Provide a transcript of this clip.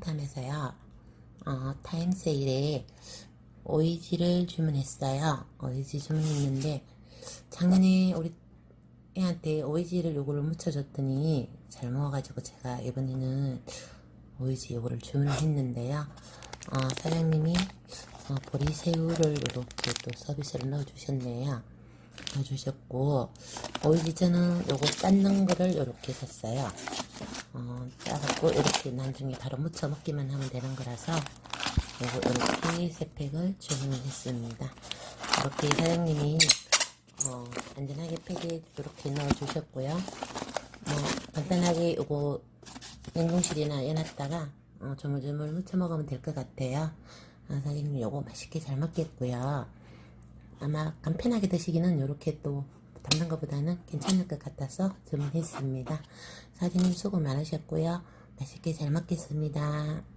편의점에서요. 어, 타임 세일에 오이지를 주문했어요. 오이지 주문했는데 작년에 우리 애한테 오이지를 요거를 묻혀줬더니 잘 먹어가지고 제가 이번에는 오이지 요거를 주문을 했는데요. 어, 사장님이 어, 보리새우를 이렇게 또 서비스를 넣어주셨네요. 넣어주셨고 오이지 저는 요거 삶는 거를 이렇게 샀어요. 어, 짜갖고 이렇게 나중에 바로 무쳐 먹기만 하면 되는 거라서 요거 이렇게 세 팩을 주문을 했습니다. 이렇게 사장님이 어, 안전하게 팩에 이렇게 넣어주셨고요. 뭐 간단하게 요거 냉동실이나 해놨다가 어, 조물조물 무쳐 먹으면 될 것 같아요. 아, 사장님 요거 맛있게 잘 먹겠고요. 아마 간편하게 드시기는 이렇게 또 담는 것보다는 괜찮을 것 같아서 주문했습니다. 사장님 수고 많으셨고요. 맛있게 잘 먹겠습니다.